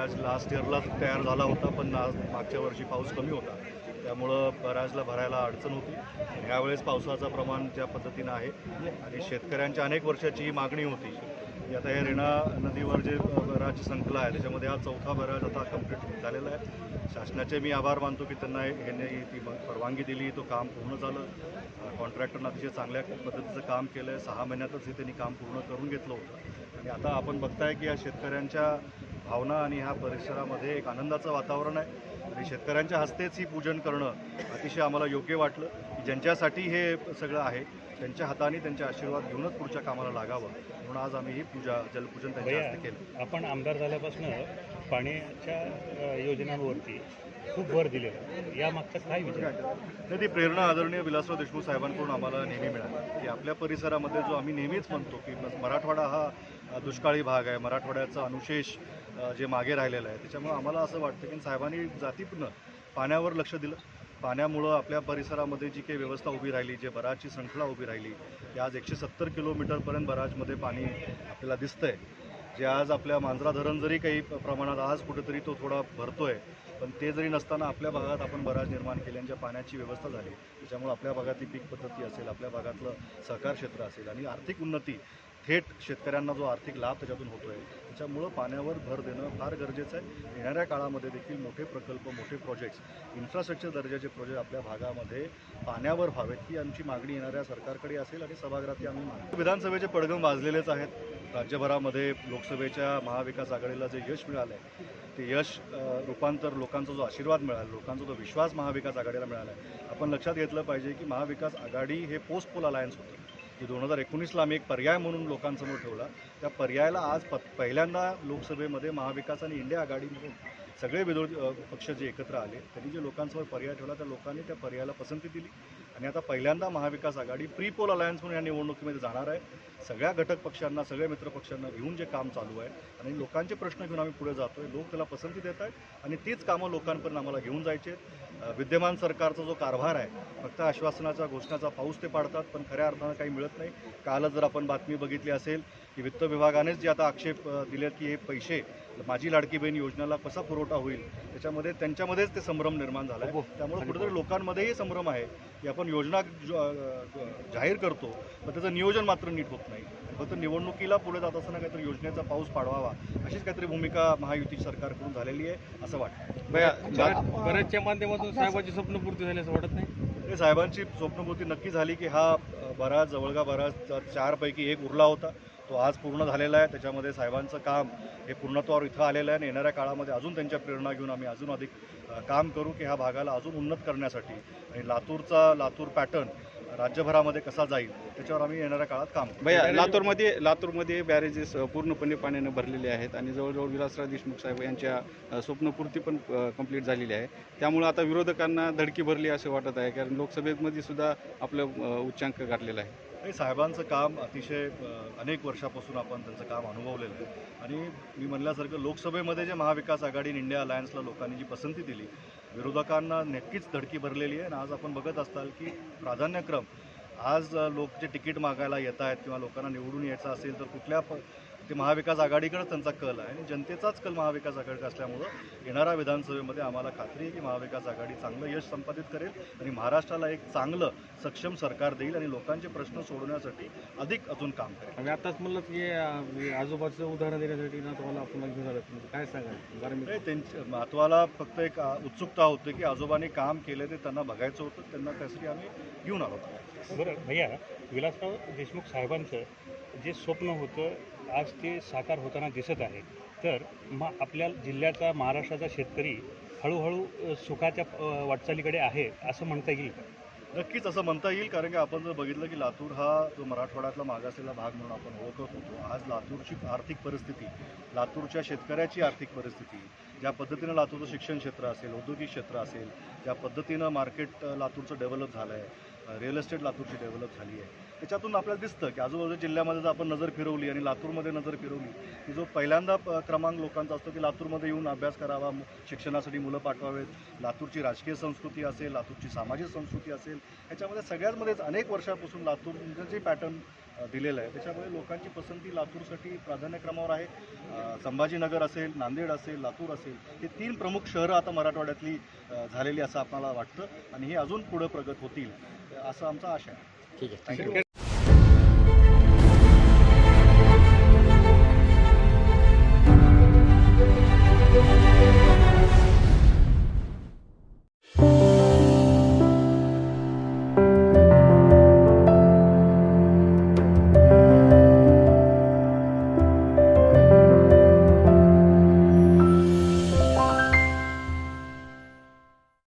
Last इयरला तयार झाला होता पण आज मागच्या वर्षी पाऊस कमी होता. त्यामुळं बऱ्याचला भरायला अडचण होती. ह्यावेळेस पावसाचं प्रमाण ज्या पद्धतीनं आहे आणि शेतकऱ्यांच्या अनेक वर्षाची ही मागणी होती की आता हे रेणा नदीवर जे बराज संकला आहे त्याच्यामध्ये हा चौथा बराज आता कंप्लीट झालेला आहे. शासनाचे मी आभार मानतो की त्यांना ह्यांनी ती परवानगी दिली तो काम पूर्ण झालं. कॉन्ट्रॅक्टरनं अतिशय चांगल्या पद्धतीचं काम केलं आहे सहा महिन्यातच हे त्यांनी काम पूर्ण करून घेतलं होतं. आणि आता आपण बघताय की या शेतकऱ्यांच्या भावना आणि ह्या परिसरामध्ये एक आनंदाचं वातावरण आहे. आणि शेतकऱ्यांच्या हस्तेच ही पूजन करणं अतिशय आम्हाला योग्य वाटलं. की ज्यांच्यासाठी हे सगळं आहे त्यांच्या हाताने त्यांचे आशीर्वाद घेऊनच पुढच्या कामाला लागावं. म्हणून आज आम्ही ही पूजा जलपूजन त्यांच्या हस्ते केलं. आपण आमदार झाल्यापासून पाण्याच्या योजनांवरती खूप भर दिलेला. या मागचा काय विचार? नाही ती प्रेरणा आदरणीय विलासराव देशमुख साहेबांकडून आम्हाला नेहमी मिळाली. की आपल्या परिसरामध्ये जो आम्ही नेहमीच म्हणतो की मराठवाडा हा दुष्काळी भाग आहे. मराठवाड्याचा अनुशेष जे मागे राहिलेलं आहे. त्याच्यामुळं आम्हाला असं वाटतं की साहेबांनी जातीपूर्ण पाण्यावर लक्ष दिलं. पाण्यामुळं आपल्या परिसरामध्ये जी काही व्यवस्था उभी राहिली जे बराचची श्रंखला उभी राहिली की आज एकशे सत्तर किलोमीटरपर्यंत बराजमध्ये पाणी आपल्याला दिसतं आहे जे आज आपल्या मांजरा धरण जरी काही प्रमाणात आज कुठेतरी तो थोडा भरतो आहे पण ते जरी नसताना आपल्या भागात आपण बराज निर्माण केल्यांच्या पाण्याची व्यवस्था झाली त्याच्यामुळे आपल्या भागातली पीक पद्धती असेल आपल्या भागातलं सहकार क्षेत्र असेल आणि आर्थिक उन्नती थेट शेतकऱ्यांना जो आर्थिक लाभ त्याच्यातून होतो आहे त्याच्यामुळं पाण्यावर भर देणं फार गरजेचं आहे. येणाऱ्या काळामध्ये देखील मोठे प्रकल्प मोठे प्रोजेक्ट्स इन्फ्रास्ट्रक्चर दर्जाचे प्रोजेक्ट आपल्या भागामध्ये पाण्यावर व्हावेत ही आमची मागणी येणाऱ्या सरकारकडे असेल आणि सभागृहात आम्ही मागणी विधानसभेचे पडगम वाजलेलेच आहेत. राज्यभरामध्ये लोकसभेच्या महाविकास आघाडीला जे यश मिळालं आहे ते यश रूपांतर लोकांचा जो आशीर्वाद मिळाला लोकांचा जो विश्वास महाविकास आघाडीला मिळाला आहे आपण लक्षात घेतलं पाहिजे की महाविकास आघाडी हे पोस्ट पोल अलायन्स होतं. की दोन हजार एकोणीसला आम्ही एक पर्याय म्हणून लोकांसमोर ठेवला. त्या पर्यायाला आज प पहिल्यांदा लोकसभेमध्ये महाविकास आणि इंडिया आघाडी म्हणून सगळे विरोधी पक्ष जे एकत्र आले त्यांनी जे लोकांसमोर पर्याय ठेवला त्या लोकांनी त्या पर्यायाला पसंती दिली. आणि आता पहिल्यांदा Mahavikas Aghadi pre poll alliance म्हणून या निवडणुकीमध्ये जाणार आहे. सगळ्या घटक पक्षांना सगळ्या मित्र पक्षांना घेऊन जे काम चालू आहे आणि लोकांचे प्रश्न घेऊन आम्ही पुढे जातो आहे लोक त्याला पसंती देत आहेत आणि तीच कामं लोकांपर्यंत आम्हाला घेऊन जायचे विद्यमान सरकारचा जो कारभार आहे फक्त आश्वासनाचा घोषणाचा पाऊस ते पाडतात पण खऱ्या अर्थानं काही मिळत नाही. कालच जर आपण बातमी बघितली असेल की वित्त विभागानेच जे आता आक्षेप दिले दिलेत की हे पैसे माझी लाडकी बहीण योजनेला कसा पुरवठा होईल त्याच्यामध्ये त्यांच्यामध्येच ते संभ्रम निर्माण झाला आहे त्यामुळे कुठेतरी लोकांमध्येही संभ्रम आहे. की आपण योजना जाहीर करतो पण त्याचं नियोजन मात्र नीट होत नाही. फक्त निवडणुकीला पुढे जात असताना काहीतरी योजनेचा पाऊस पाडवावा अशीच काहीतरी भूमिका महायुती सरकारकडून झालेली आहे असं वाटतं. बऱ्याचच्या माध्यमातून साहेबांची स्वप्नपूर्ती झाली असं वाटत नाही? साहेबांची स्वप्नपूर्ती नक्की झाली की हा अ, बराच जवळगा बराच चारपैकी एक उरला होता. तो आज पूर्ण झालेला आहे. त्याच्यामध्ये साहेबांचं काम हे पूर्णत्वावर इथं आलेलं आहे आणि येणाऱ्या काळामध्ये अजून त्यांच्या प्रेरणा घेऊन आम्ही अजून अधिक काम करू की ह्या भागाला अजून उन्नत करण्यासाठी. आणि लातूरचा लातूर पॅटर्न राज्यभरामध्ये कसा जाईल त्याच्यावर आम्ही येणाऱ्या काळात काम भैया लातूरमध्ये लातूरमध्ये बॅरेजेस पूर्णपणे पाण्याने भरलेले आहेत आणि जवळजवळ विलासराव देशमुख साहेब यांच्या स्वप्नपूर्ती पण कंप्लीट झालेली आहे. त्यामुळे आता विरोधकांना धडकी भरली असे वाटत आहे कारण लोकसभेमध्ये सुद्धा आपलं उच्चांक गाठलेला आहे. नाही साहेबांचं काम अतिशय अनेक वर्षापासून आपण त्यांचं काम अनुभवलेलं आहे. आणि मी म्हणल्यासारखं लोकसभेमध्ये जे महाविकास आघाडी इंडिया अलायन्सला लोकांनी जी पसंती दिली विरोधकांना नक्कीच धडकी भरलेली आहे. आणि आज आपण बघत असताल की प्राधान्यक्रम आज लोक जे तिकीट मागायला येत आहेत किंवा लोकांना निवडून यायचं असेल तर कुठल्या ते महाविकास आघाडीकडेच त्यांचा कल आहे. आणि जनतेचाच कल महाविकास आघाडी असल्यामुळं येणाऱ्या विधानसभेमध्ये आम्हाला खात्री आहे की महाविकास आघाडी चांगलं यश संपादित करेल आणि महाराष्ट्राला एक चांगलं सक्षम सरकार देईल आणि लोकांचे प्रश्न सोडवण्यासाठी अधिक अजून काम करेल. आम्ही आताच म्हणलं की आजोबाचं उदाहरण देण्यासाठी ना तुम्हाला आपण घेऊन आलं. म्हणजे काय सांगाल? त्यांच्या महत्वाला फक्त एक उत्सुकता होती की आजोबांनी काम केलं ते त्यांना बघायचं होतं त्यांना त्यासाठी आम्ही घेऊन आलो. बरं भैया विलासराव देशमुख साहेबांचं जे स्वप्न होतं आज ते साकार होताना दिसत आहे. तर मग आपल्या जिल्ह्याचा महाराष्ट्राचा शेतकरी हळूहळू सुखाच्या वाटचालीकडे आहे असं म्हणता येईल का? नक्कीच असं म्हणता येईल कारण की आपण जर बघितलं की लातूर हा जो मराठवाड्यातला मागासलेला भाग म्हणून आपण ओळखत होतो. आज लातूरची आर्थिक परिस्थिती लातूरच्या शेतकऱ्याची आर्थिक परिस्थिती ज्या पद्धतीनं लातूरचं शिक्षण क्षेत्र असेल औद्योगिक क्षेत्र असेल ज्या पद्धतीनं मार्केट लातूरचं डेव्हलप झालं आहे रिअल इस्टेट लातूरची डेव्हलप झाली आहे. त्याच्यातून आपल्याला दिसतं की आजूबाजूच्या जिल्ह्यामध्ये जर आपण नजर फिरवली आणि लातूरमध्ये नजर फिरवली की जो पहिल्यांदा प- क्रमांक लोकांचा असतो की लातूरमध्ये येऊन अभ्यास करावा शिक्षणासाठी मुलं पाठवावेत लातूरची राजकीय संस्कृती असेल लातूरची सामाजिक संस्कृती असेल याच्यामध्ये सगळ्याचमध्येच अनेक वर्षापासून लातूर जे पॅटर्न दिलेलं आहे त्याच्यामुळे लोकांची पसंती लातूरसाठी प्राधान्यक्रमावर आहे. संभाजीनगर असेल नांदेड असेल लातूर असेल हे तीन प्रमुख शहरं आता मराठवाड्यातली झालेली असं आपल्याला वाटतं आणि हे अजून पुढं प्रगत होतील. असं आमचा आशा आहे. ठीक आहे. थँक्यू